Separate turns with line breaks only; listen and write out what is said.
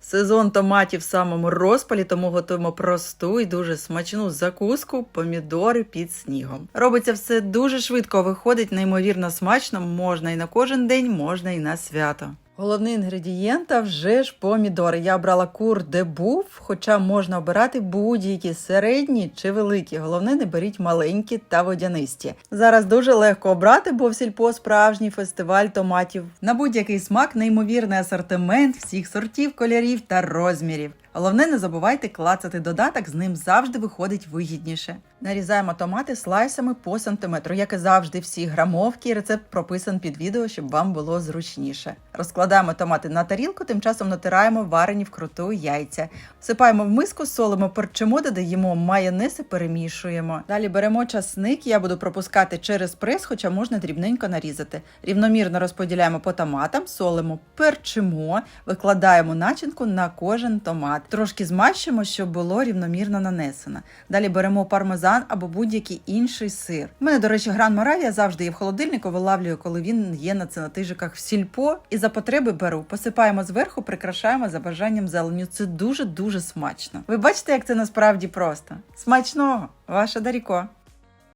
Сезон томатів в самому розпалі, тому готуємо просту і дуже смачну закуску помідори під снігом. Робиться все дуже швидко, виходить неймовірно смачно, можна і на кожен день, можна і на свято. Головний інгредієнт вже ж помідори. Я обрала кур, де був, хоча можна обирати будь-які середні чи великі. Головне, не беріть маленькі та водянисті. Зараз дуже легко обрати, бо в сільпо справжній фестиваль томатів. На будь-який смак неймовірний асортимент всіх сортів, кольорів та розмірів. Головне, не забувайте клацати додаток, з ним завжди виходить вигідніше. Нарізаємо томати слайсами по сантиметру. Як і завжди, всі грамовки. Рецепт прописан під відео, щоб вам було зручніше. Розкладаємо томати на тарілку, тим часом натираємо варені вкруту яйця. Всипаємо в миску, солимо, перчимо, додаємо майонез і перемішуємо. Далі беремо часник. Я буду пропускати через прес, хоча можна дрібненько нарізати. Рівномірно розподіляємо по томатам, солимо, перчимо, викладаємо начинку на кожен томат. Трошки змащимо, щоб було рівномірно нанесено. Далі беремо пармезан або будь-який інший сир. У мене, до речі, гран моравія завжди є в холодильнику, вилавлюю, коли він є на цинатижиках в сільпо. І за потреби беру. Посипаємо зверху, прикрашаємо за бажанням зеленю. Це дуже дуже смачно. Ви бачите, як це насправді просто. Смачного, ваша Даріко.